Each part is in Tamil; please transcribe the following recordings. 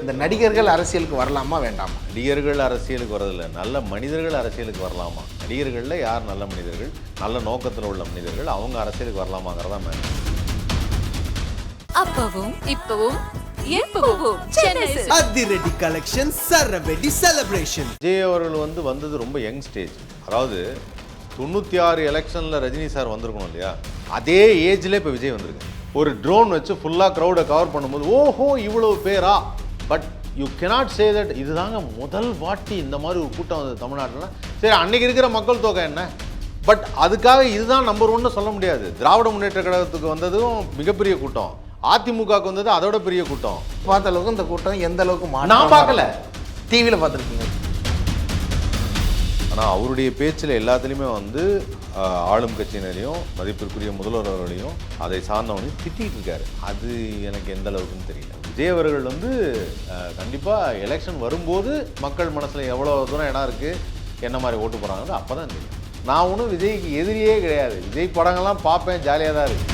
இந்த நடிகர்கள் அரசியலுக்கு வரலாமா வேண்டாமா? நடிகர்கள் அரசியலுக்கு வரதில்லை. நல்ல மனிதர்கள் அரசியலுக்கு வரலாமா? நடிகர்களில் யார் நல்ல மனிதர்கள்? நல்ல நோக்கத்தில் உள்ள மனிதர்கள் அவங்க அரசியலுக்கு வரலாமாங்கிறதா மேடம் அப்பவும் இப்பவும். அதிரடி கலெக்ஷன் சரவெடி செலிப்ரேஷன் விஜய் அவர்கள் வந்து வந்தது ரொம்ப யங் ஸ்டேஜ் அதாவது தொண்ணூற்றி ஆறு எலெக்ஷனில் ரஜினி சார் வந்திருக்கணும் இல்லையா? அதே ஏஜ்லேயே இப்போ விஜய் வந்திருக்கு ஒரு ட்ரோன் வச்சு ஃபுல்லாக க்ரௌடை கவர் பண்ணும்போது ஓஹோ இவ்வளவு பேரா? But you cannot say that இதுதாங்க முதல் வாட்டி இந்த மாதிரி ஒரு கூட்டம் வந்தது தமிழ்நாட்டில். சரி அன்னைக்கு இருக்கிற மக்கள் தொகை என்ன? பட் அதுக்காக இதுதான் நம்பர் ஒன்னு சொல்ல முடியாது. திராவிட முன்னேற்ற கழகத்துக்கு வந்ததும் மிகப்பெரிய கூட்டம். அதிமுகவுக்கு வந்தது அதோட பெரிய கூட்டம். பார்த்த அளவுக்கு இந்த கூட்டம் எந்த அளவுக்கு நான் பார்க்கல. டிவியில் பார்த்துருக்கீங்க. ஆனால் அவருடைய பேச்சில் எல்லாத்துலேயுமே வந்து ஆளும் கட்சியினரையும் மதிப்பிற்குரிய முதல்வர் அவர்களையும் அதை சார்ந்தவனையும் திட்டிகிட்டு இருக்காரு. அது எனக்கு எந்த அளவுக்குன்னு தெரியல. விஜய் அவர்கள் வந்து கண்டிப்பாக எலெக்ஷன் வரும்போது மக்கள் மனசில் எவ்வளோ தூரம் இடம் இருக்குது என்ன மாதிரி ஓட்டு போகிறாங்கன்னு அப்போ தான் தெரியும் நான் ஒன்றும் விஜய்க்கு எதிரியே கிடையாது விஜய் படங்கள்லாம் பார்ப்பேன் ஜாலியாக தான் இருக்குது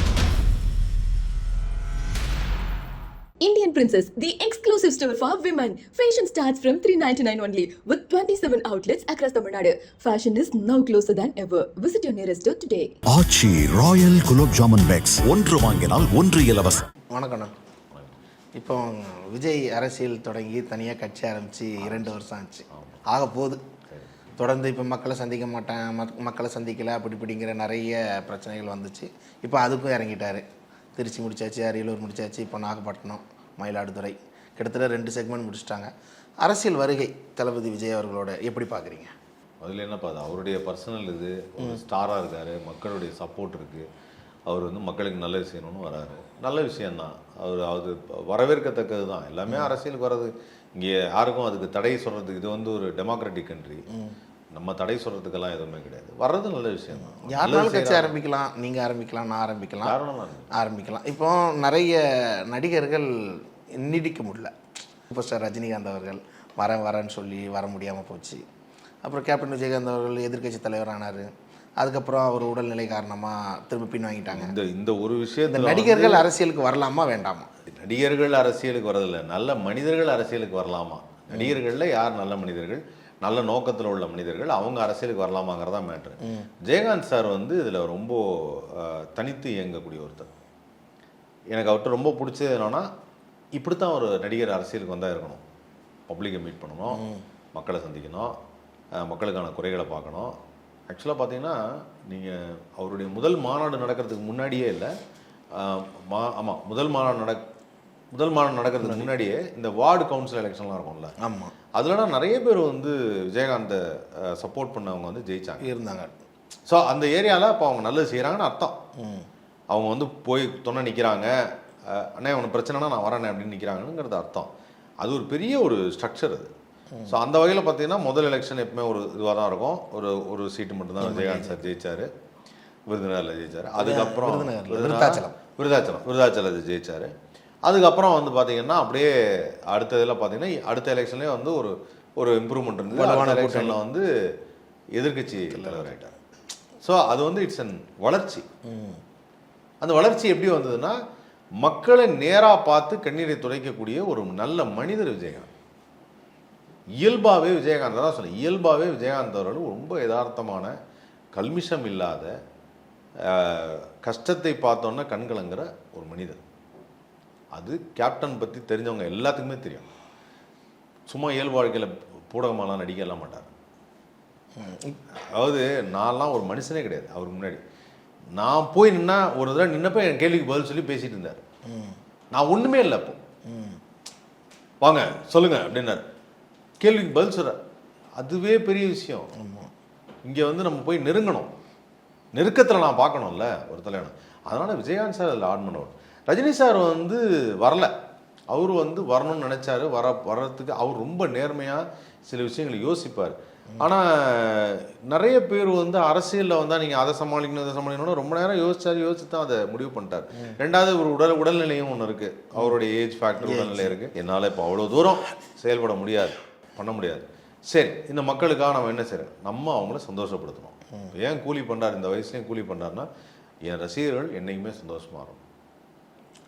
Indian Princess, the exclusive store for women. Fashion starts from 399 only with 27 outlets across Tamil Nadu. Fashion is now closer than ever. Visit your nearest store today. Aachi royal gulab jamun packs ஒன்று வாங்கினால் ஒன்று இலவசம் வணக்கம். இப்போ விஜய் அரசியல் தொடங்கி தனியாக கட்சி ஆரம்பித்து இரண்டு வருஷம் ஆச்சு. ஆக போகுது. தொடர்ந்து இப்போ மக்களை சந்திக்க மாட்டேன் மக்- மக்களை சந்திக்கல அப்படி இப்படிங்கிற நிறைய பிரச்சனைகள் வந்துச்சு. இப்போ அதுக்கும் இறங்கிட்டாரு. திருச்சி முடிச்சாச்சு அரியலூர் முடிச்சாச்சு. இப்போ நாகப்பட்டினம் மயிலாடுதுறை கிட்டத்தட்ட ரெண்டு செக்மெண்ட் முடிச்சிட்டாங்க. அரசியல் வருகை தளபதி விஜய் அவர்களோட எப்படி பார்க்குறீங்க அதில் என்னப்பா அது? அவருடைய பர்சனல் இது. ஒரு ஸ்டாராக இருக்காரு. மக்களுடைய சப்போர்ட் இருக்குது அவர் வந்து மக்களுக்கு நல்லது செய்யணும்னு வராரு. நல்ல விஷயம்தான். அவர் அது வரவேற்கத்தக்கது தான் எல்லாமே அரசியலுக்கு வர்றது இங்கே யாருக்கும் அதுக்கு தடை சொல்கிறதுக்கு இது வந்து ஒரு டெமோக்ராட்டிக் கண்ட்ரி நம்ம தடை சொல்கிறதுக்கெல்லாம் எதுவுமே கிடையாது. வர்றது நல்ல விஷயம் தான் யாருனாலும் கட்சி ஆரம்பிக்கலாம் நீங்கள் ஆரம்பிக்கலாம் நான் ஆரம்பிக்கலாம். ஆரம்பிக்கலாம். இப்போ நிறைய நடிகர்கள் நீடிக்க முடியல. சூப்பர் ஸ்டார் ரஜினிகாந்த் அவர்கள் வரேன் வரேன்னு சொல்லி வர முடியாமல் போச்சு. அப்புறம் கேப்டன் விஜயகாந்த் அவர்கள் எதிர்க்கட்சி தலைவர் ஆனார் அதுக்கப்புறம் அவர் உடல்நிலை காரணமாக திரும்ப பின் வாங்கிட்டாங்க. இந்த இந்த ஒரு இந்த விஷயத்தில் நடிகர்கள் அரசியலுக்கு வரலாமா வேண்டாமா? நடிகர்கள் அரசியலுக்கு வரதில்லை. நல்ல மனிதர்கள் அரசியலுக்கு வரலாமா? நடிகர்களில் யார் நல்ல மனிதர்கள்? நல்ல நோக்கத்தில் உள்ள மனிதர்கள் அவங்க அரசியலுக்கு வரலாமாங்கிறதா மேட்ரு ஜெயகாந்த் சார் வந்து இதில் ரொம்ப தனித்து இயங்கக்கூடிய ஒருத்தர். எனக்கு அவர்கிட்ட ரொம்ப பிடிச்சது என்னன்னா இப்படித்தான் ஒரு நடிகர் அரசியலுக்கு வந்தால் இருக்கணும். பப்ளிக்கை மீட் பண்ணணும். மக்களை சந்திக்கணும். மக்களுக்கான குறைகளை பார்க்கணும். ஆக்சுவலாக பார்த்தீங்கன்னா நீங்கள் அவருடைய முதல் மாநாடு நடக்கிறதுக்கு முன்னாடியே இல்லை மா ஆமாம் முதல் மாநாடு நட முதல் மாநாடு நடக்கிறதுக்கு முன்னாடியே இந்த வார்டு கவுன்சில் எலெக்ஷன்லாம் இருக்கும்ல. ஆமாம் அதுலலாம் நிறைய பேர் வந்து விஜயகாந்தை சப்போர்ட் பண்ணவங்க வந்து ஜெயிச்சாங்க. இருந்தாங்க. ஸோ அந்த ஏரியாவில் இப்போ அவங்க நல்லது செய்கிறாங்கன்னு அர்த்தம். அவங்க வந்து போய் துணை நிற்கிறாங்க அண்ணே உனக்கு பிரச்சனைனா நான் வரேனே அப்படின்னு நிற்கிறாங்கங்கிறது அர்த்தம். அது ஒரு பெரிய ஒரு ஸ்ட்ரக்சர் அது. ஸோ அந்த வகையில் பார்த்தீங்கன்னா முதல் எலெக்ஷன் எப்பவுமே ஒரு இதுவாக தான் இருக்கும். ஒரு ஒரு சீட்டு மட்டும்தான் விஜயகாந்த் சார் ஜெயிச்சாரு. விருதுநகரில் ஜெயிச்சாரு. அதுக்கப்புறம் விருத்தாச்சலம். விருதாச்சலம் விருதாச்சலத்தை ஜெயிச்சாரு. அதுக்கப்புறம் வந்து பார்த்தீங்கன்னா அப்படியே அடுத்த இதில் பார்த்தீங்கன்னா அடுத்த எலெக்ஷன்லேயே வந்து ஒரு ஒரு இம்ப்ரூவ்மெண்ட் இருந்தது. வலுவான எலெக்ஷனில் வந்து எதிர்க்கட்சி தலைவர் ஆயிட்டார். ஸோ அது வந்து இட்ஸ் அன் வளர்ச்சி. அந்த வளர்ச்சி எப்படி வந்ததுன்னா மக்களை நேராக பார்த்து கண்ணீரை துடைக்கக்கூடிய ஒரு நல்ல மனிதர் விஜயகாந்த். இயல்பாகவே விஜயகாந்த் தான் சொன்னேன் இயல்பாகவே விஜயகாந்த் அவர்கள் ரொம்ப யதார்த்தமான கல்மிஷம் இல்லாத கஷ்டத்தை பார்த்தோன்னா கண்கலங்கிற ஒரு மனிதர். அது கேப்டன் பற்றி தெரிஞ்சவங்க எல்லாத்துக்குமே தெரியும். சும்மா இயல்பு வாழ்க்கையில் பூடகமாலாம் நடிக்கலாம் மாட்டார். அதாவது நான்லாம் ஒரு மனுஷனே கிடையாது அவருக்கு முன்னாடி. நான் போய் நின்னா ஒரு தடவை நின்னப்ப என் கேள்விக்கு பதில் சொல்லி பேசிட்டு இருந்தார். நான் ஒன்றுமே இல்லை அப்போ. வாங்க சொல்லுங்க அப்படின்னாரு. கேள்விக்கு பதில் சொல்கிறார் அதுவே பெரிய விஷயம். இங்கே வந்து நம்ம போய் நெருங்கணும். நெருக்கத்தில் நான் பார்க்கணும்ல ஒரு தலைவனை. அதனால் விஜயகாந்த் சார் அதில் ஆட் பண்ணவர். ரஜினி சார் வந்து வரல. அவர் வந்து வரணும்னு நினச்சாரு. வர வர்றதுக்கு அவர் ரொம்ப நேர்மையாக சில விஷயங்களை யோசிப்பார். ஆனால் நிறைய பேர் வந்து அரசியலில் வந்தால் நீங்கள் அதை சமாளிக்கணும் இதை சமாளிக்கணும் ரொம்ப நேரம் யோசிச்சாரு யோசிச்சு தான் அதை முடிவு பண்ணிட்டார். ரெண்டாவது ஒரு உடல் உடல்நிலையும் ஒன்று இருக்குது அவருடைய ஏஜ் ஃபேக்டர் உடல்நிலை இருக்குது என்னால் இப்போ அவ்வளோ தூரம் செயல்பட முடியாது. பண்ண முடியாது. சரி இந்த மக்களுக்காக நம்ம என்ன செய்யறோம் நம்ம அவங்கள சந்தோஷப்படுத்தணும். ஏன் கூலி பண்ணுறாரு இந்த வயசுலையும் கூலி பண்ணுறாருன்னா என் ரசிகர்கள் என்னைக்குமே சந்தோஷமா இருக்கும்.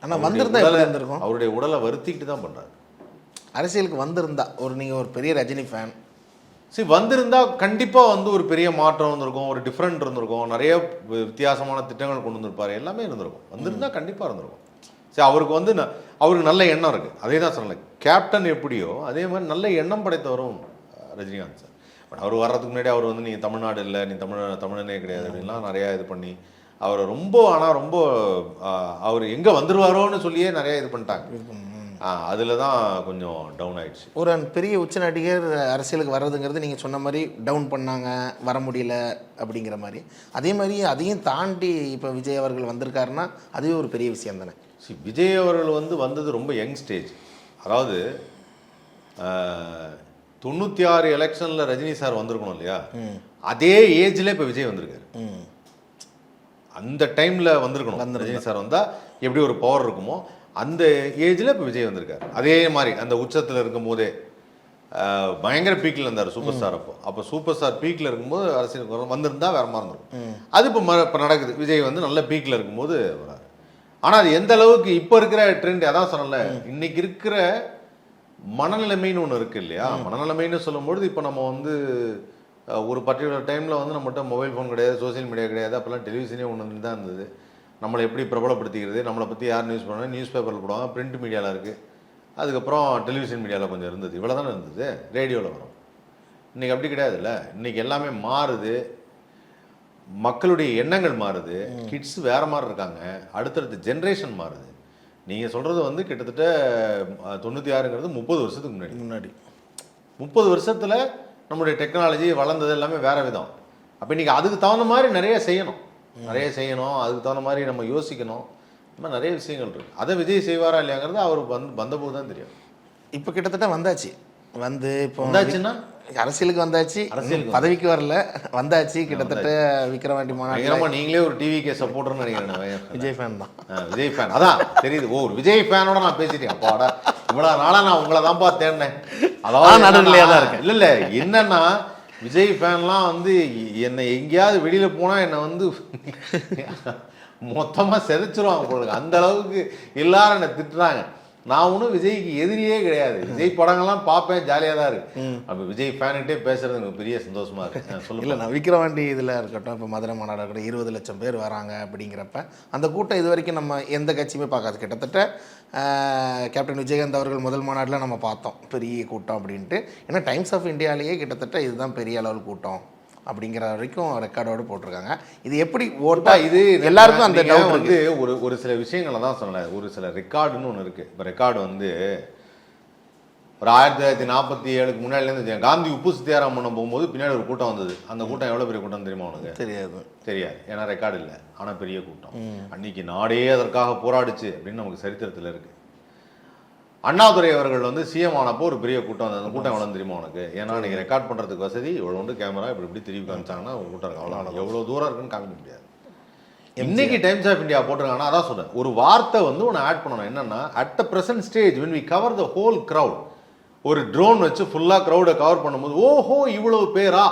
ஆனால் வந்திருந்தா இருந்திருக்கும்? அவருடைய உடலை வருத்திக்கிட்டு தான் பண்றாரு. அரசியலுக்கு வந்திருந்தா ஒரு நீங்கள் ஒரு பெரிய ரஜினி ஃபேன் சரி வந்திருந்தா கண்டிப்பாக வந்து ஒரு பெரிய மாற்றம் வந்திருக்கும் ஒரு டிஃப்ரெண்ட் இருந்திருக்கும் நிறைய வித்தியாசமான திட்டங்கள் கொண்டு வந்திருப்பாரு. எல்லாமே இருந்திருக்கும். வந்திருந்தா கண்டிப்பாக இருந்திருக்கும். சரி அவருக்கு வந்து அவருக்கு நல்ல எண்ணம் இருக்குது அதே தான் சொன்னேன் கேப்டன் எப்படியோ அதே மாதிரி நல்ல எண்ணம் படைத்தவரும் ரஜினிகாந்த் சார். பட் அவர் வர்றதுக்கு முன்னாடி அவர் வந்து நீ தமிழ்நாடு இல்லை நீ தமிழ் தமிழனே கிடையாது அப்படின்லாம் நிறையா இது பண்ணி அவரை ரொம்ப ஆனால் ரொம்ப அவர் எங்கே வந்துருவாரோன்னு சொல்லியே நிறைய இது பண்ணிட்டாங்க. அதில் தான் கொஞ்சம் டவுன் ஆயிடுச்சு. ஒரு பெரிய உச்ச நடிகர் அரசியலுக்கு வர்றதுங்கிறது நீங்கள் சொன்ன மாதிரி டவுன் பண்ணாங்க வர முடியல அப்படிங்கிற மாதிரி. அதே மாதிரி அதையும் தாண்டி இப்போ விஜய் அவர்கள் வந்திருக்காருன்னா அதுவே ஒரு பெரிய விஷயம் தானே. சி விஜய் அவர்கள் வந்து வந்தது ரொம்ப யங் ஸ்டேஜ். அதாவது தொண்ணூற்றி ஆறு எலெக்ஷனில் ரஜினி சார் வந்திருக்கணும் இல்லையா? அதே ஏஜில் இப்போ விஜய் வந்திருக்காரு. அந்த டைமில் வந்திருக்கணும். ரஜினி சார் வந்தால் எப்படி ஒரு பவர் இருக்குமோ அந்த ஏஜில் இப்போ விஜய் வந்திருக்காரு. அதே மாதிரி அந்த உச்சத்தில் இருக்கும்போதே ஆஹ், பயங்கர பீக்கில் இருந்தார் சூப்பர் ஸ்டார் அப்போ. அப்போ சூப்பர் ஸ்டார் பீக்கில் இருக்கும்போது அரசியலுக்கு வரும் வந்திருந்தா வேற மாதிரி இருந்திருக்கும். அது இப்போ இப்போ நடக்குது. விஜய் வந்து நல்ல பீக்கில் இருக்கும்போது வராரு ஆனால் அது எந்த அளவுக்கு இப்போ இருக்கிற ட்ரெண்ட் அதான் சொன்னல இன்னைக்கு இருக்கிற மனநிலைமைன்னு ஒன்று இருக்கு இல்லையா? மனநிலைமைன்னு சொல்லும்பொழுது இப்போ நம்ம வந்து ஒரு பர்டிகுலர் டைமில் வந்து நம்மகிட்ட மொபைல் ஃபோன் கிடையாது சோஷியல் மீடியா கிடையாது அப்போல்லாம் டெலிவிஷனே ஒன்று தான் இருந்தது. நம்மளை எப்படி பிரபலப்படுத்திக்கிறது நம்மளை பற்றி யார் நியூஸ் பண்ணுவாங்க நியூஸ் பேப்பரில் போடுவாங்க பிரிண்ட் மீடியாவில் இருக்குது அதுக்கப்புறம் டெலிவிஷன் மீடியாவில் கொஞ்சம் இருந்தது. இவ்வளோ தானே இருந்தது ரேடியோவில் வரும். இன்றைக்கி அப்படி கிடையாதுல்ல. இன்றைக்கி எல்லாமே மாறுது. மக்களுடைய எண்ணங்கள் மாறுது. கிட்ஸ் வேற மாதிரி இருக்காங்க. அடுத்தடுத்த ஜென்ரேஷன் மாறுது. நீங்கள் சொல்கிறது வந்து கிட்டத்தட்ட தொண்ணூற்றி ஆறுங்கிறது முப்பது வருஷத்துக்கு முன்னாடி. முன்னாடி. முப்பது வருஷத்தில் நம்மளுடைய டெக்னாலஜி வளர்ந்தது எல்லாமே வேற விதம். அப்போ இன்றைக்கி அதுக்கு தகுந்த மாதிரி நிறைய செய்யணும். நிறைய செய்யணும். அதுக்கு தகுந்த மாதிரி நம்ம யோசிக்கணும். இந்த மாதிரி நிறைய விஷயங்கள் இருக்குது அதை விஜய் செய்வாரா இல்லையாங்கிறது அவர் வந்து வந்தபோது தான் தெரியும். இப்போ கிட்டத்தட்ட வந்தாச்சு. வந்து இப்போ வந்தாச்சுன்னா? அரசியலுக்கு வந்தாச்சு. அரசியலுக்கு பதவிக்கு வரல. வந்தாச்சு. கிட்டத்தட்ட விக்ரவாண்டி பயங்கரமா நீங்களே ஒரு டிவிக்கே சப்போர்ட்டர்னு நினைக்கிறேன் விஜய் ஃபேன் தான். விஜய் ஃபேன் அதான் தெரியுது. ஓ ஒரு விஜய் ஃபேனோட நான் பேசிட்டேன். அப்பாடா இவ்வளோ நாளாக நான் உங்களை தான்ப்பா தேடினேன். நான் நடுநிலையா தான் இருக்கேன். இல்லை இல்லை என்னன்னா விஜய் ஃபேன்லாம் வந்து என்னை எங்கேயாவது வெளியில் போனால் என்னை வந்து மொத்தமாக செதைச்சிருவாங்க உங்களுக்கு அந்த அளவுக்கு எல்லாரும் என்னை திட்டுறாங்க. நான் ஒன்றும் விஜய்க்கு எதிரியே கிடையாது. விஜய் படங்கள்லாம் பார்ப்பேன் ஜாலியாக தான் இருக்கு. அப்போ விஜய் ஃபேனுகிட்டே பேசுறது எனக்கு பெரிய சந்தோஷமா இருக்கு. சொல்லுங்க இல்லை நான் விக்கிரவாண்டி இதில் இருக்கட்டும் இப்போ மதுரை மாநாடு இருக்கட்டும் இருபது லட்சம் பேர் வராங்க அப்படிங்கிறப்ப அந்த கூட்டம் இது வரைக்கும் நம்ம எந்த கட்சியுமே பார்க்காது. கிட்டத்தட்ட கேப்டன் விஜயகாந்த் அவர்கள் முதல் மாநாட்டில் நம்ம பார்த்தோம். பெரிய கூட்டம் அப்படின்ட்டு. ஏன்னா டைம்ஸ் ஆஃப் இந்தியாலேயே கிட்டத்தட்ட இதுதான் பெரிய அளவில் கூட்டம். அப்படிங்கிற வரைக்கும் ரெக்கார்டோடு போட்டிருக்காங்க. இது எப்படி ஓட்டா இது எல்லாருக்கும் அந்த டவுட் வந்து ஒரு ஒரு சில விஷயங்களை தான் சொன்னேன். ஒரு சில ரெக்கார்டுன்னு ஒன்று இருக்கு. இப்போ ரெக்கார்டு வந்து ஒரு ஆயிரத்தி தொள்ளாயிரத்தி நாற்பத்தி ஏழுக்கு முன்னாடிலேருந்து காந்தி உப்பு சத்தியாராம் பண்ண போகும்போது பின்னாடி ஒரு கூட்டம் வந்தது. அந்த கூட்டம் எவ்வளோ பெரிய கூட்டம் தெரியுமா உனக்கு? தெரியாது. தெரியாது. ஏன்னா ரெக்கார்டு இல்லை. ஆனால் பெரிய கூட்டம். அன்னைக்கு நாடே அதற்காக போராடுச்சு அப்படின்னு நமக்கு சரித்திரத்தில் இருக்கு. அண்ணாதுரை அவர்கள் வந்து சிஎம் ஆனப்போ ஒரு பெரிய கூட்டம் அந்த கூட்டம் எவ்வளோ தெரியுமா உனக்கு? ஏன்னா நீங்கள் ரெக்கார்ட் பண்ணுறதுக்கு வசதி இவ்வளோ உண்டு கேமரா இப்படி இப்படி திருப்பி காமிச்சாங்கன்னா ஒரு கூட்டம் இருக்கு அவ்வளோ எவ்வளோ தூரம் இருக்குன்னு காமிக்க முடியாது. இன்னைக்கு டைம்ஸ் ஆஃப் இந்தியா போட்டிருக்காங்கன்னா அதான் சொல்றேன். ஒரு வார்த்தை வந்து ஒன்று ஆட் பண்ணணும். என்னன்னா at the present stage when we cover the whole crowd ஒரு ட்ரோன் வச்சு ஃபுல்லாக க்ரௌடை கவர் பண்ணும்போது ஓஹோ இவ்வளவு பேரா?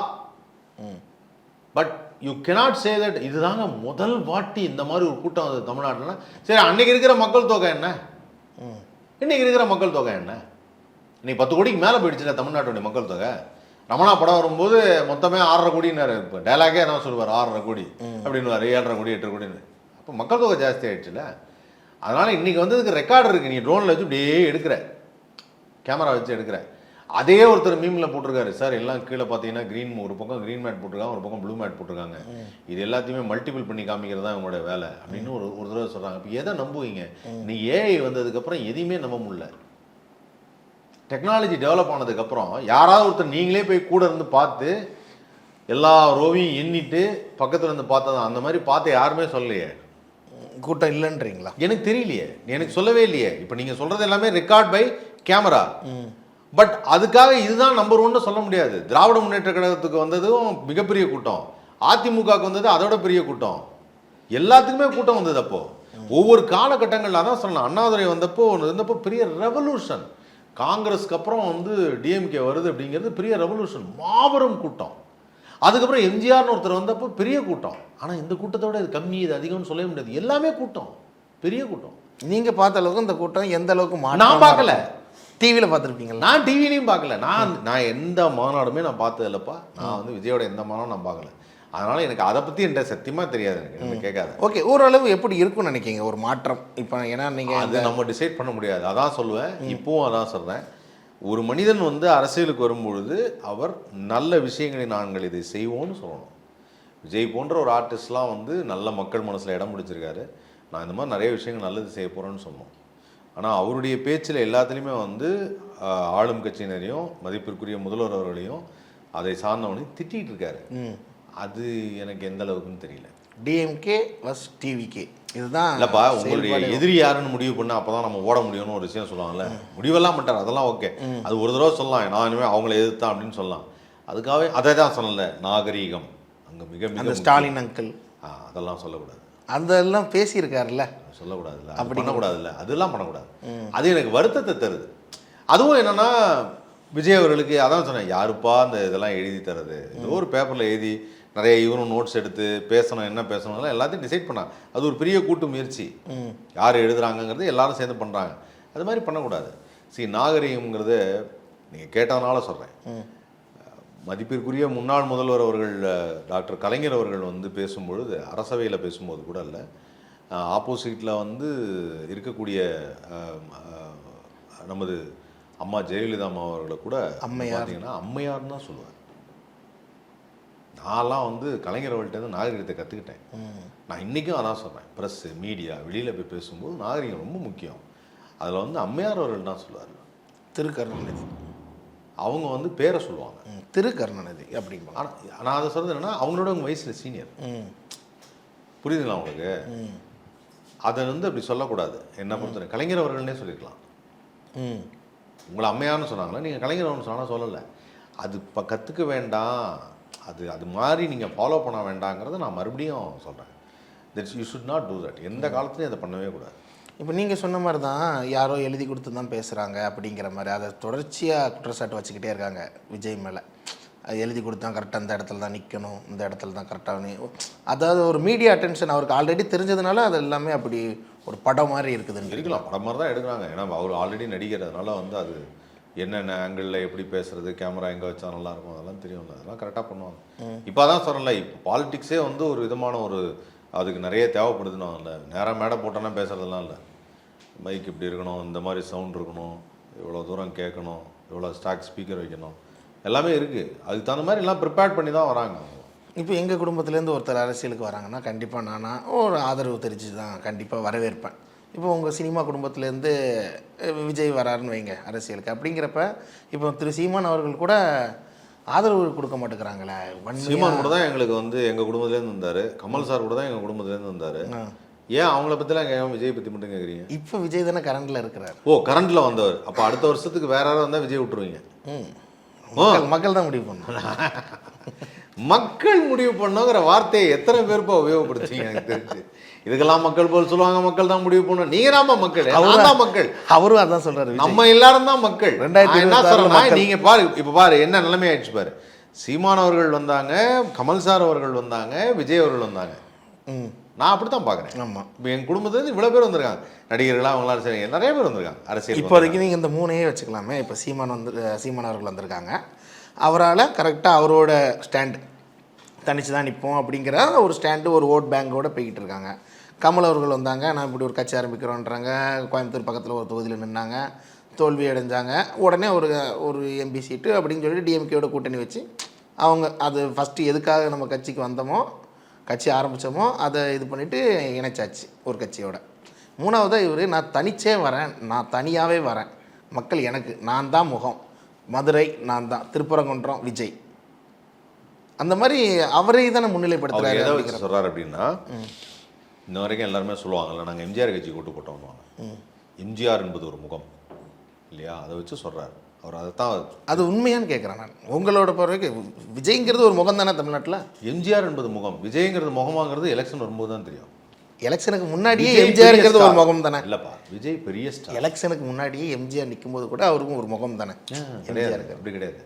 But you cannot say that இதுதாங்க முதல் வாட்டி இந்த மாதிரி ஒரு கூட்டம் வந்தது தமிழ்நாட்டில்னா சரி அன்னைக்கு இருக்கிற மக்கள் தொகை என்ன? இன்னைக்கு இருக்கிற மக்கள் தொகை என்ன? இன்னைக்கு பத்து கோடிக்கு மேலே போயிடுச்சுல தமிழ்நாட்டுடைய மக்கள் தொகை. ரமணா படம் வரும்போது மொத்தமே ஆறரை கோடினாரு இப்போ டைலாகே என்ன சொல்லுவார்? ஆறரை கோடி அப்படின்னு ஏழரை கோடி எட்டு கோடின்னு. அப்போ மக்கள் தொகை ஜாஸ்தி ஆயிடுச்சுல. அதனால இன்னைக்கு வந்ததுக்கு ரெக்கார்டு இருக்கு. நீ ட்ரோனில் வச்சு இப்படியே எடுக்கிற. கேமரா வச்சு எடுக்கிற. அதே ஒருத்தர் மீமில் போட்டிருக்காரு. சார் எல்லாம் கீழே பார்த்தீங்கன்னா க்ரீன் ஒரு பக்கம் க்ரீன் மேட் போட்டிருக்காங்க ஒரு பக்கம் ப்ளூ மேட் போட்டிருக்காங்க. இது எல்லாத்தையுமே மல்டிபிள் பண்ணி காமிக்கிறது தான் இவங்களோட வேலை. அப்படின்னு ஒரு ஒரு தடவை சொல்கிறாங்க இப்போ எதை நம்புவீங்க? நீ ஏஐ வந்ததுக்கப்புறம் எதையுமே நம்ப முடியல. டெக்னாலஜி டெவலப் ஆனதுக்கப்புறம் யாராவது ஒருத்தர் நீங்களே போய் கூட இருந்து பார்த்து எல்லா ரோவையும் எண்ணிட்டு பக்கத்துல இருந்து பார்த்ததான் அந்த மாதிரி பார்த்து யாருமே சொல்லலையே. கூட்டம் இல்லைன்றீங்களா? எனக்கு தெரியலையே. எனக்கு சொல்லவே இல்லையே. இப்போ நீங்க சொல்றது எல்லாமே ரெக்கார்ட் பை கேமரா பட் அதுக்காக இதுதான் நம்பர் ஒன்னு சொல்ல முடியாது. திராவிட முன்னேற்ற கழகத்துக்கு வந்ததும் மிகப்பெரிய கூட்டம். அதிமுகவுக்கு வந்தது அதோட பெரிய கூட்டம். எல்லாத்துக்குமே கூட்டம் வந்தது அப்போ. ஒவ்வொரு காலகட்டங்கள்ல தான் சொன்னேன். அண்ணாதுரை வந்தப்போ ஒன்று இருந்தப்போ பெரிய ரெவல்யூஷன் காங்கிரஸ்க்கு அப்புறம் வந்து டிஎம்கே வருது அப்படிங்கிறது பெரிய ரெவல்யூஷன் மாபெரும் கூட்டம். அதுக்கப்புறம் எம்ஜிஆர்னு ஒருத்தர் வந்தப்போ பெரிய கூட்டம். ஆனா இந்த கூட்டத்தோட இது கம்மி இது அதிகம்னு சொல்லவே முடியாது. எல்லாமே கூட்டம். பெரிய கூட்டம். நீங்கள் பார்த்த அளவுக்கு இந்த கூட்டம் எந்த அளவுக்கு நான் பார்க்கல. டிவியில் பார்த்துருப்பீங்களா நான் டிவிலையும் பார்க்கல. நான் நான் எந்த மாநாடுமே நான் பார்த்தது இல்லைப்பா. நான் வந்து விஜயோட எந்த மாநாடும் நான் பார்க்கல. அதனால எனக்கு அதை பற்றி என்கிட்ட சத்தியமாக தெரியாது எனக்கு. எனக்கு கேட்காது. ஓகே ஓரளவு எப்படி இருக்கும்னு நினைக்கிங்க ஒரு மாற்றம். இப்போ ஏன்னா நீங்கள் அது நம்ம டிசைட் பண்ண முடியாது. அதான் சொல்லுவேன். இப்பவும் அதான் சொல்றேன். ஒரு மனிதன் வந்து அரசியலுக்கு வரும்பொழுது அவர் நல்ல விஷயங்களை நாங்கள் இதை செய்வோம்னு சொல்லணும். விஜய் போன்ற ஒரு ஆர்டிஸ்ட்லாம் வந்து நல்ல மக்கள் மனசில் இடம் பிடிச்சிருக்காரு. நான் இந்த மாதிரி நிறைய விஷயங்கள் நல்லது செய்ய போகிறேன்னு சொன்னோம். ஆனால் அவருடைய பேச்சில் எல்லாத்துலேயுமே வந்து ஆளும் கட்சியினரையும் மதிப்பிற்குரிய முதல்வர் அவர்களையும் அதை சார்ந்தவனையும் திட்டிகிட்டு இருக்காரு. அது எனக்கு எந்த அளவுக்குன்னு தெரியல. டிஎம்கே வஸ் டிவிகே இதுதான் இல்லப்பா உங்களுடைய. எதிரி யாருன்னு முடிவு பண்ணா அப்பதான் நம்ம ஓட முடியும்னு ஒரு விஷயம் சொல்லுவாங்கல்ல. முடிவெல்லாம் மாட்டார் அதெல்லாம் ஓகே. அது ஒரு தடவை சொல்லலாம். நான் இனிமேல் அவங்கள எதிர்த்தான் அப்படின்னு சொல்லலாம். அதுக்காகவே அதை தான் சொல்லல நாகரீகம். அங்க மிக மிக. ஸ்டாலின் அங்கிள் அதெல்லாம் சொல்லக்கூடாது. அதெல்லாம் பேசியிருக்காருல்ல. சொல்லக்கூடாதுல்ல. அப்படி பண்ணக்கூடாதுல்ல. அதெல்லாம் பண்ணக்கூடாது. அது எனக்கு வருத்தத்தை தருது. அதுவும் என்னன்னா விஜய் அவர்களுக்கு அதான் சொன்னேன் யாருப்பா அந்த இதெல்லாம் எழுதி தரது? ஏதோ ஒரு பேப்பரில் எழுதி நிறைய இவனும் நோட்ஸ் எடுத்து பேசணும் என்ன பேசணும்லாம் எல்லாத்தையும் டிசைட் பண்ணாங்க அது ஒரு பெரிய கூட்டு முயற்சி. யார் எழுதுறாங்கங்கிறது எல்லாரும் சேர்ந்து பண்ணுறாங்க அது மாதிரி பண்ணக்கூடாது. see நாகரிகம்ங்கிறது நீங்கள் கேட்டதுனால சொல்கிறேன் மதிப்பிற்குரிய முன்னாள் முதல்வர் அவர்கள் டாக்டர் கலைஞர் அவர்கள் வந்து பேசும்பொழுது அரசவையில் பேசும்போது கூட இல்லை ஆப்போசிட்டில் வந்து இருக்கக்கூடிய நமது அம்மா ஜெயலலிதா அம்மா அவர்களை கூட. பார்த்தீங்கன்னா அம்மையார்னு தான் சொல்லுவார். நான்லாம் வந்து கலைஞர் அவர்கள்ட்ட நாகரிகத்தை கற்றுக்கிட்டேன் நான் இன்றைக்கும் அதான் சொல்கிறேன் ப்ரெஸ்ஸு மீடியா வெளியில் போய் பேசும்போது நாகரிகம் ரொம்ப முக்கியம். அதில் வந்து அம்மையார் அவர்கள் தான் சொல்லுவார். திருக்கருணாநிதி. அவங்க வந்து பேரை சொல்லுவாங்க. திருக்கருணாநிதி அப்படிம்பாங்க. ஆனால் நான் அதை சொல்றது என்னன்னா அவங்களோட உங்கள் வயசில் சீனியர் ம். புரியுதுங்களா உங்களுக்கு? அதை வந்து அப்படி சொல்லக்கூடாது. என்ன பொறுத்தவரை கலைஞர் அவர்கள்னே சொல்லியிருக்கலாம். ம். உங்களை அம்மையார்னு சொன்னாங்களா? நீங்கள் கலைஞர் அவர்னு சொன்னால் சொல்லலை. அது இப்போ கற்றுக்க வேண்டாம். அது அது மாதிரி நீங்கள் ஃபாலோ பண்ண வேண்டாங்கிறத நான் மறுபடியும் சொல்கிறேன் that's you should not do that எந்த காலத்துலையும் அதை பண்ணவே கூடாது. இப்போ நீங்கள் சொன்ன மாதிரி தான் யாரோ எழுதி கொடுத்து தான் பேசுகிறாங்க அப்படிங்கிற மாதிரி. அதை தொடர்ச்சியாக குற்றச்சாட்டு வச்சுக்கிட்டே இருக்காங்க விஜய் மேலே. அது எழுதி கொடுத்தா கரெக்டாக இந்த இடத்துல தான் நிற்கணும் இந்த இடத்துல தான் கரெக்டாக அதாவது ஒரு மீடியா அட்டென்ஷன் அவருக்கு ஆல்ரெடி தெரிஞ்சதுனால அது எல்லாமே அப்படி ஒரு படம் மாதிரி இருக்குதுன்னு இருக்கலாம். படம் மாதிரி தான் எடுக்கிறாங்க. ஏன்னா அவர் ஆல்ரெடி நடிகர் அதனால வந்து அது என்னென்ன ஆங்கிளில் எப்படி பேசுறது கேமரா எங்கே வச்சா நல்லா இருக்கும் அதெல்லாம் தெரியும்ல. அதெல்லாம் கரெக்டாக பண்ணுவாங்க. இப்போ அதான் சொல்கிறேன்ல இப்போ பாலிடிக்ஸே வந்து ஒரு விதமான ஒரு அதுக்கு நிறைய தேவைப்படுதுன்னு இல்லை நேராக மேடை போட்டோன்னா பேசுறதெல்லாம் இல்லை. மைக் இப்படி இருக்கணும் இந்த மாதிரி சவுண்ட் இருக்கணும் இவ்வளோ தூரம் கேட்கணும் இவ்வளோ ஸ்டாக் ஸ்பீக்கர் வைக்கணும். எல்லாமே இருக்குது அதுக்கு தகுந்த மாதிரி எல்லாம் ப்ரிப்பேர் பண்ணி தான் வராங்க இப்போ எங்கள் குடும்பத்துலேருந்து ஒருத்தர் அரசியலுக்கு வராங்கன்னா கண்டிப்பாக நானா ஒரு ஆதரவு தெரிஞ்சு தான் கண்டிப்பாக வரவேற்பேன். இப்போ உங்கள் சினிமா குடும்பத்துலேருந்து விஜய் வராருன்னு வைங்க அரசியலுக்கு. அப்படிங்கிறப்ப இப்போ திரு சீமான் அவர்கள் கூட ஆதரவு கொடுக்க மாட்டேங்கிறாங்களே சீமான் கூட தான் எங்களுக்கு வந்து எங்கள் குடும்பத்துலேருந்து வந்தார். கமல் சார் கூட தான் எங்கள் குடும்பத்துலேருந்து வந்தார். ஏன் அவங்கள பற்றிலாம் கேட்காம விஜய் பற்றி மட்டும் கேட்குறீங்க இப்போ விஜய் தானே கரண்டில் இருக்கிறார். ஓ கரண்ட்ல வந்தவர். அப்போ அடுத்த வருஷத்துக்கு வேற யாராவது வந்தால் விஜய் விட்டுருவீங்க. ம். மக்கள் மக்கள் தான் முடிவு பண்ணணும். மக்கள் முடிவு பண்ணுங்கிற வார்த்தையை எத்தனை பேருப்பா உபயோகப்படுத்துவீங்க எனக்கு தெரிஞ்சு. இதுக்கெல்லாம் மக்கள் போல் சொல்லுவாங்க மக்கள் தான் முடிவு பண்ணணும். நீங்க தான்ப்பா மக்கள் நான் தான் மக்கள். அவரும் அதான் சொல்றாரு. நம்ம எல்லாரும் தான் மக்கள். ரெண்டாயிரத்தி என்ன மக்கள். நீங்க பாரு இப்ப பாரு என்ன நிலைமை ஆயிடுச்சு பாரு. சீமான் அவர்கள் வந்தாங்க கமல் சார் அவர்கள் வந்தாங்க விஜய் அவர்கள் வந்தாங்க. நான் அப்படித்தான் பார்க்குறேன். ஆமாம் இப்போ என் குடும்பத்துலேருந்து இவ்வளோ பேர் வந்திருக்காங்க. நடிகர்களாக அவங்களாம் சரி நிறைய பேர் வந்திருக்காங்க. அரசியல் இப்போதைக்கு நீங்கள் இந்த மூணையே வச்சுக்கலாமே. இப்போ சீமான் வந்து சீமான் அவர்கள் வந்திருக்காங்க. அவரால் கரெக்டாக அவரோட ஸ்டாண்டு தனிச்சு தான் நிற்போம் அப்படிங்கிற ஒரு ஸ்டாண்டு ஒரு ஓட் பேங்கோட போய்கிட்டு இருக்காங்க. கமல் அவர்கள் வந்தாங்க. நான் இப்படி ஒரு கட்சி ஆரம்பிக்கிறோன்றாங்க. கோயம்புத்தூர் பக்கத்தில் ஒரு தொகுதியில் நின்னாங்க. தோல்வி அடைஞ்சாங்க. உடனே ஒரு ஒரு எம்பி சீட்டு அப்படின்னு சொல்லிட்டு டிஎம்கேயோட கூட்டணி வச்சு அவங்க அது ஃபஸ்ட்டு எதுக்காக நம்ம கட்சிக்கு வந்தோமோ கட்சி ஆரம்பித்தோமோ அதை இது பண்ணிவிட்டு இணைச்சாச்சு ஒரு கட்சியோட. மூணாவதாக இவர் நான் தனிச்சே வரேன். நான் தனியாகவே வரேன். மக்கள் எனக்கு நான் தான் முகம். மதுரை நான் தான். திருப்பரங்குன்றம் விஜய். அந்த மாதிரி அவரை தானே முன்னிலைப்படுத்துறாரு வச்சு சொல்றாரு அப்படின்னா இன்ன வரைக்கும் எல்லாருமே சொல்லுவாங்கல்ல நாங்கள் எம்ஜிஆர் கட்சி கூட்டு போட்டோம்னு எம்ஜிஆர் என்பது ஒரு முகம். இல்லையா? அதை வச்சு சொல்றாரு. அவர் அதை தான் அது உண்மையான்னு கேட்குறேன் நான். உங்களோட பார்வைக்கு விஜய்ங்கிறது ஒரு முகம் தானே தமிழ்நாட்டில்? எம்ஜிஆர் என்பது முகம். விஜய்ங்கிறது முகமாங்கிறது எலெக்ஷன் வரும்போது தான் தெரியும். எலெக்ஷனுக்கு முன்னாடியே எம்ஜிஆருங்கிறது ஒரு. முகம் தானே? இல்லப்பா விஜய் பெரிய ஸ்டார் எலெக்ஷனுக்கு முன்னாடியே எம்ஜிஆர் நிக்கும்போது கூட அவருக்கும் ஒரு முகம் தானே? கிடையாது. அப்படி கிடையாது.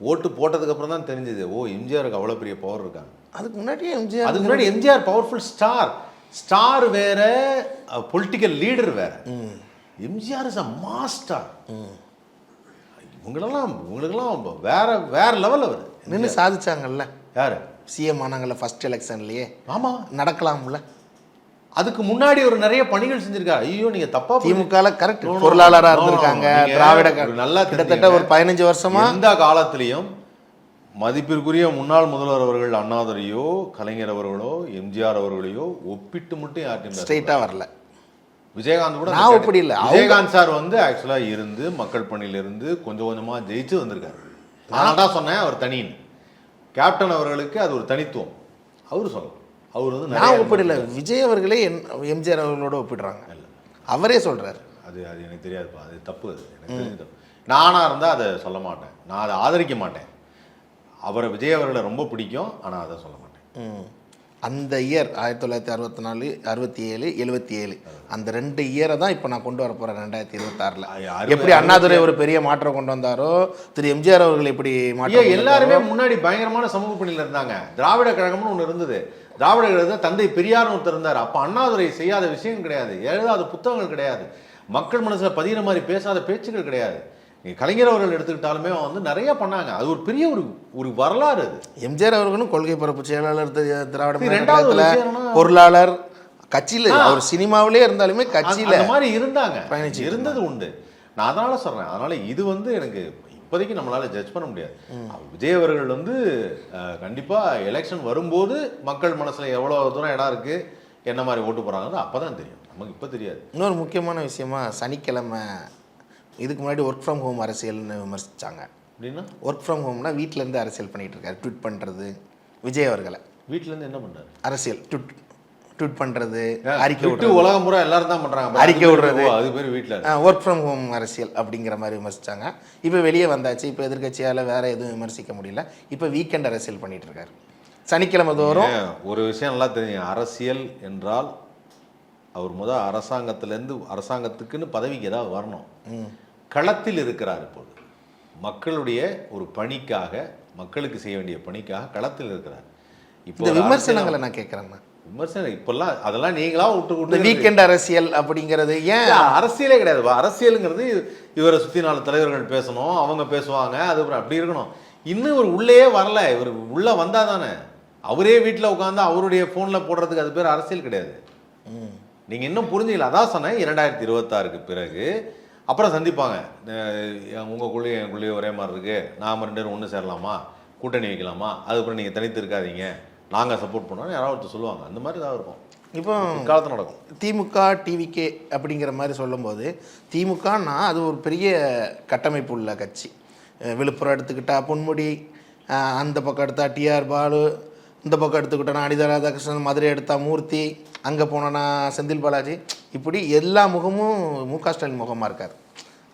ஓட்டு போட்டதுக்கு அப்புறம் தான் தெரிஞ்சது ஓ எம்ஜிஆருக்கு அவ்வளோ பெரிய பவர் இருக்காங்க அதுக்கு முன்னாடியே எம்ஜிஆர் அதுக்கு முன்னாடி எம்ஜிஆர் பவர்ஃபுல் ஸ்டார் ஸ்டார் வேற பொலிட்டிக்கல் லீடர் வேற. எம்ஜிஆர் இஸ் அ மாஸ்டர் இவங்களெல்லாம் இவங்களுக்கெல்லாம் வேற வேற லெவல் அவர். நின்று சாதிச்சாங்கல்ல. யாரு? சிஎம் ஆனாங்கல்ல ஃபர்ஸ்ட் எலெக்ஷன்லயே ஆமா. நடக்கலாம்ல. அதுக்கு முன்னாடி ஒரு நிறைய பணிகள் செஞ்சிருக்காரு. ஐயோ நீங்க தப்பா திமுகல கரெக்ட் No, no, பொருளாளரா no, no, இருந்திருக்காங்க திராவிட நல்லா கிட்டத்தட்ட. ஒரு பதினஞ்சு வருஷமா? எந்த காலத்திலையும் மதிப்பிற்குரிய முன்னாள் முதல்வர் அவர்கள் அண்ணாதுரையோ கலைஞர் அவர்களோ எம்ஜிஆர் அவர்களையோ ஒப்பிட்டு மட்டும் யார்ட்டையும் பேச ஸ்ட்ரெயிட்டா வரல. விஜயகாந்த் கூட நான் அப்படி இல்ல. விஜயகாந்த் சார் வந்து ஆக்சுவலா இருந்து மக்கள் பணியில இருந்து கொஞ்சம் கொஞ்சமா ஜெயிச்சு வந்திருக்காரு. நான் தான் சொன்னேன் அவர் தனின்னு. கேப்டன் அவர்களுக்கு அது ஒரு தனித்துவம். அவரு சொல்லலாம் அவர் வந்து நான் ஒப்பிடல. விஜய் அவர்களே என்- எம்ஜிஆர் அவர்களோட ஒப்பிடுறாங்க. அவரே சொல்றாரு. அது அது எனக்கு தெரியாதுப்பா. அது தப்பு அது. எனக்கு தெரிஞ்சு தப்பு. நானா இருந்தா அதை சொல்ல மாட்டேன். நான் அதை ஆதரிக்க மாட்டேன். அவரை விஜய் அவர்களை ரொம்ப பிடிக்கும். ஆனா அதை சொல்ல மாட்டேன். அந்த இயர் ஆயிரத்தி தொள்ளாயிரத்தி அறுபத்தி நாலு அறுபத்தி ஏழு எழுபத்தி ஏழு. அந்த ரெண்டு இயரை தான் இப்போ நான் கொண்டு வர போறேன் ரெண்டாயிரத்தி இருபத்தாறில். எப்படி அண்ணாதுரை ஒரு பெரிய மாற்றம் கொண்டு வந்தாரோ திரு எம்ஜிஆர் அவர்கள் எப்படி மாற்றம் எல்லாருமே முன்னாடி பயங்கரமான சமூக பணியில இருந்தாங்க. திராவிட கழகம்னு ஒண்ணு இருந்தது. திராவிட கழகத்தில் தந்தை பெரியார்னு ஒருத்தர் இருந்தார். அப்ப அண்ணாதுரை செய்யாத விஷயம் கிடையாது. எழுதாத புத்தகங்கள் கிடையாது. மக்கள் மனசுல பதிகிற மாதிரி பேசாத பேச்சுகள் கிடையாது. நீங்க கலைஞர் அவர்கள் எடுத்துக்கிட்டாலுமே வந்து நிறைய பண்ணாங்க. அது ஒரு பெரிய ஒரு ஒரு வரலாறு அது. எம்ஜிஆர் அவர்களும் கொள்கை பரப்பு செயலாளர் திராவிட ரெண்டாவது பொருளாளர் கட்சியில அவர் சினிமாவிலே இருந்தாலுமே கட்சியில அந்த மாதிரி இருந்தாங்க. பயணிச்சிட்டு இருந்தது உண்டு. நான் அதனால சொல்றேன். அதனால இது வந்து எனக்கு இப்போதைக்கு நம்மளால ஜட்ஜ் பண்ண முடியாது. விஜய் அவர்கள் வந்து அஹ், கண்டிப்பா எலெக்ஷன் வரும்போது மக்கள் மனசுல எவ்வளவு தூரம் இடம் இருக்கு என்ன மாதிரி ஓட்டு போறாங்கன்னு அப்பதான் தெரியும். நமக்கு இப்ப தெரியாது. இன்னொரு முக்கியமான விஷயமா சனிக்கிழமை இதுக்கு முன்னாடி ஒர்க் ஃப்ரம் ஹோம் அரசியல்னு விமர்சிச்சாங்க. அப்படின்னா? ஒர்க் ஃப்ரம் ஹோம்னா வீட்ல இருந்து அரசியல் பண்ணிட்டு இருக்காரு. ட்வீட் பண்றது. விஜய் அவர்களை. வீட்ல இருந்து என்ன பண்றாரு? அரசியல். ட்வீட் ட்வீட் பண்றது அறிக்கை விட்டு உலகம் பூரா எல்லாரும் தான் பண்றாங்க. அறிக்கை விடுறது. அது பேர் வீட்டுல ஒர்க் ஃப்ரம் ஹோம் அரசியல் அப்படிங்கிற மாதிரி விமர்சிச்சாங்க. இப்போ வெளியே வந்தாச்சு. இப்போ எதிர்க்கட்சியால் வேற எதுவும் விமர்சிக்க முடியல. இப்போ வீக்கெண்ட் அரசியல் பண்ணிட்டு இருக்காரு. சனிக்கிழமை தோறும் ஒரு விஷயம் நல்லா தெரியும். அரசியல் என்றால் அவர் முத அரசாங்கத்திலேருந்து அரசாங்கத்துக்குன்னு பதவிக்கு ஏதாவது வரணும். களத்தில் இருக்கிறார் இப்போது. மக்களுடைய ஒரு பணிக்காக மக்களுக்கு செய்ய வேண்டிய பணிக்காக களத்தில் இருக்கிறார். இப்போ விமர்சனங்களை நான் கேட்குறேன்னா விமர்சனம் இப்பெல்லாம் அதெல்லாம் நீங்களா விட்டு விட்டு வீக்கெண்ட் அரசியல் அப்படிங்கிறது ஏன்? அரசியலே கிடையாது. அரசியலுங்கிறது இவரை சுத்தி நாலு தலைவர்கள் பேசணும் அவங்க பேசுவாங்க அது அப்படி இருக்கணும். இன்னும் இவர் உள்ளேயே வரல. இவர் உள்ள வந்தா தானே அவரே வீட்டில் உட்காந்து அவருடைய ஃபோனில் போடுறதுக்கு அது பேர் அரசியல் கிடையாது. நீங்க இன்னும் புரிஞ்சுக்கல. அதான் சொன்னேன் இரண்டாயிரத்தி இருபத்தாறுக்கு பிறகு அப்புறம் சந்திப்பாங்க. அஹ் உங்க குள்ளையும் என் ஒரே மாதிரி இருக்கு. நாம ரெண்டு பேரும் ஒன்று சேரலாமா? கூட்டணி வைக்கலாமா? அதுக்கப்புறம் நீங்க தனித்து இருக்காதீங்க. நாங்க சப்போர்ட் பண்ணோம் யாராவது ஒருத்தர் சொல்லுவாங்க. அந்த மாதிரி தான் இருக்கும். இப்போ காலத்தில் நடக்கும். திமுக டிவிகே அப்படிங்கிற மாதிரி சொல்லும்போது திமுகன்னா அது ஒரு பெரிய கட்டமைப்பு உள்ள கட்சி. விழுப்புரம் எடுத்துக்கிட்டா பொன்முடி அந்த பக்கம் எடுத்தா டிஆர் பாலு இந்த பக்கம் எடுத்துக்கிட்டோன்னா அனிதா ராதாகிருஷ்ணன் மதுரை எடுத்தா மூர்த்தி அங்கே போனோன்னா செந்தில் பாலாஜி. இப்படி எல்லா முகமும் மு க ஸ்டாலின் முகமாக இருக்கார்.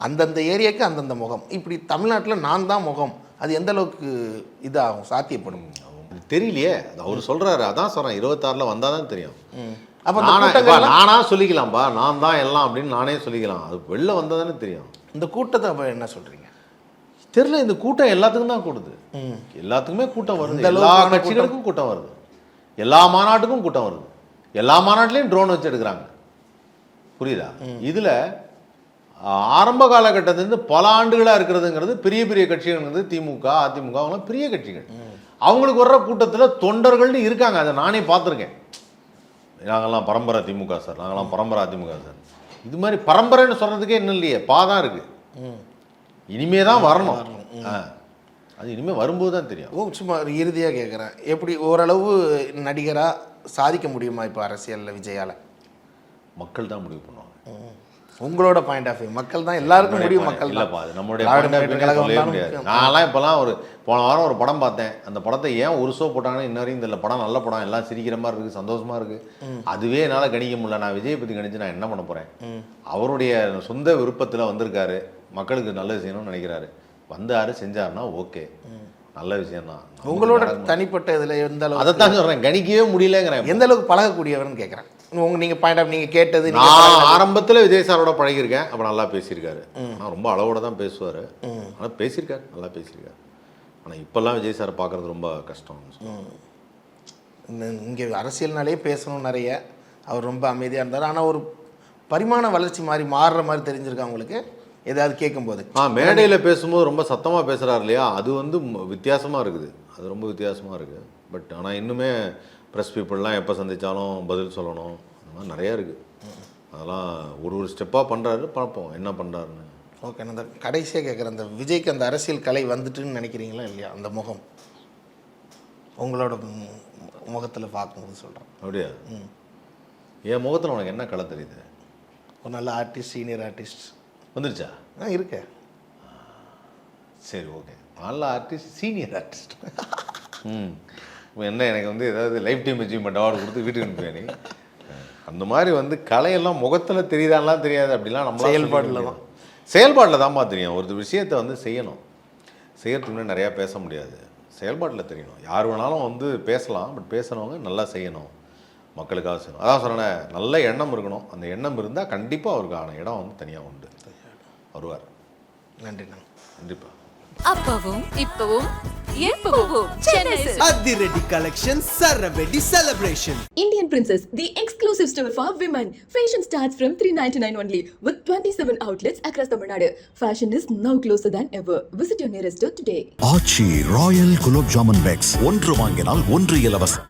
அந்தந்த ஏரியாவுக்கு அந்தந்த முகம். இப்படி தமிழ்நாட்டில் நான் தான் முகம். அது எந்த அளவுக்கு இதாகும் சாத்தியப்படும்? அவங்களுக்கு தெரியலையே. அவர் சொல்றாரு. அதான் சொல்றேன். இருபத்தாறுல வந்தாதான் தெரியும். அப்போ இந்த நானா கூட்டங்கள்லாம் இப்ப நானா தான் எல்லாம் அப்படின்னு நானே சொல்லிக்கலாம். அது வெளில வந்தாதானே தெரியும். இந்த கூட்டத்தை அப்போ என்ன சொல்கிறீங்க தெரியல இந்த கூட்டம் எல்லாத்துக்கும் தான் கூடுது. எல்லாத்துக்குமே கூட்டம் வருது. எல்லா கட்சிகளுக்கும் கூட்டம் வருது. எல்லா மாநாட்டுக்கும் கூட்டம் வருது. எல்லா மாநாட்டிலையும் ட்ரோன் வச்சு எடுக்கிறாங்க. புரியுதா? இதுல ஆரம்ப காலகட்டத்திலிருந்து பல ஆண்டுகளா இருக்கிறதுங்கிறது பெரிய பெரிய கட்சிகள்ங்கிறது திமுக அதிமுக அவங்களாம் பெரிய கட்சிகள். அவங்களுக்கு வர்ற கூட்டத்துல தொண்டர்கள்னு இருக்காங்க. அதை நானே பார்த்துருக்கேன். நாங்கெல்லாம் பரம்பரை திமுக சார். நாங்கெல்லாம் பரம்பரை அதிமுக சார். இது மாதிரி பரம்பரைன்னு சொல்றதுக்கே இன்னும் இல்லையே. பாதான் இருக்கு. இனிமே தான் வரணும். அது இனிமே வரும்போது தான் தெரியும். ஓ சும்மா ஒரு இறுதியாக கேட்குறேன் எப்படி ஓரளவு நடிகராக சாதிக்க முடியுமா இப்போ அரசியலில் விஜயால? மக்கள் தான் முடிவு பண்ணுவாங்க. உங்களோட பாயிண்ட் ஆஃப் வியூ மக்கள் தான் எல்லாருக்கும் முடியும் மக்கள் இல்லப்பா அது நம்மளுடைய. நான்லாம் இப்போலாம் ஒரு போன வாரம் ஒரு படம் பார்த்தேன். அந்த படத்தை ஏன் ஒரு ஷோ போட்டாங்கன்னு இன்ன வரைக்கும் தெரியல. படம் நல்ல படம். எல்லாம் சிரிக்கிற மாதிரி இருக்கு சந்தோஷமா இருக்கு. அதுவே என்னால் கணிக்க முடியல. நான் விஜய் பத்தி கணிச்சு நான் என்ன பண்ண போறேன்? அவருடைய சொந்த விருப்பத்துல வந்திருக்காரு. மக்களுக்கு நல்லது செய்யணும்னு நினைக்கிறாரு. வந்தாரு செஞ்சாருன்னா ஓகே. நல்ல விஷயம் தான் உங்களோட தனிப்பட்ட இதில் எந்த அளவுக்கு அதைத்தான் சொல்றேன். கணிக்கவே முடியலங்கிறேன். எந்த அளவுக்கு பழகக்கூடியவர்னு கேட்குறேன் உங்க நீங்கள் பாயிண்ட் ஆஃப் நீங்கள் கேட்டது நான். ஆரம்பத்துல விஜய் சாரோட பழகியிருக்கேன். அப்ப நல்லா பேசியிருக்காரு. நான் ரொம்ப அளவோட தான் பேசுவாரு. ஆனா பேசியிருக்காரு நல்லா பேசியிருக்காரு. ஆனா இப்பெல்லாம் விஜய் சாரை பார்க்கறது ரொம்ப கஷ்டம் இங்கே அரசியல்னாலே பேசணும் நிறைய. அவர் ரொம்ப அமைதியாக இருந்தார். ஆனால் ஒரு பரிமாண வளர்ச்சி மாதிரி மாறுற மாதிரி தெரிஞ்சிருக்கா உங்களுக்கு? ஏதாவது கேட்கும்போது ஆ மேடையில் பேசும்போது ரொம்ப சத்தமாக பேசுகிறாரு இல்லையா? அது வந்து வித்தியாசமாக இருக்குது. அது ரொம்ப வித்தியாசமாக இருக்குது பட் ஆனால் இன்னுமே ப்ரெஸ் பீப்புளெலாம் எப்போ சந்தித்தாலும் பதில் சொல்லணும். அந்த மாதிரி நிறையா இருக்குது அதெல்லாம் ஒரு ஒரு ஸ்டெப்பாக பண்ணுறாரு பார்ப்போம் என்ன பண்ணுறாருன்னு ஓகே அந்த கடைசியாக கேட்குறேன் அந்த விஜய்க்கு அந்த அரசியல் கலை வந்துட்டுன்னு நினைக்கிறீங்களா இல்லையா? அந்த முகம். உங்களோட முகத்தில் பார்க்கும்போது சொல்கிறேன் அப்படியா? என் முகத்தில் உனக்கு என்ன கலை தெரியுது? ஒரு நல்ல ஆர்டிஸ்ட் சீனியர் ஆர்டிஸ்ட் வந்துருச்சா? ஆ இருக்கேன் சரி ஓகே. நல்ல ஆர்டிஸ்ட் சீனியர் ஆர்டிஸ்ட் ம். இப்போ என்ன எனக்கு வந்து ஏதாவது லைஃப் டைம் அச்சீவ்மெண்ட் அவார்டு கொடுத்து வீட்டுக்கு அனுப்புவேன் நீ? அந்த மாதிரி வந்து கலையெல்லாம் முகத்தில் தெரியுதாலாம் தெரியாது அப்படிலாம் நம்ம செயல்பாடுல தான். செயல்பாட்டில் தான்ப்பா தெரியும். ஒரு விஷயத்தை வந்து செய்யணும். செய்யறதுக்கு நிறையா பேச முடியாது. செயல்பாட்டில் தெரியணும். யார் வேணாலும் வந்து பேசலாம் பட் பேசுகிறவங்க நல்லா செய்யணும். மக்களுக்காக செய்யணும். அதான் சொன்னேன் நல்ல எண்ணம் இருக்கணும். அந்த எண்ணம் இருந்தால் கண்டிப்பாக அவருக்கான இடம் வந்து தனியாக உண்டு. வருவார் நன்றி நான் கண்டிப்பாக அப்பவும் இப்பவும் அதிரடி collection சரவெடி celebration Indian Princess, the exclusive store for women. Fashion starts from 399 only with 27 outlets across Tamil Nadu. Fashion is now closer than ever. Visit your nearest store today. Aachi royal gulab jamun packs ஒன்று வாங்கினால் ஒன்று இலவசம்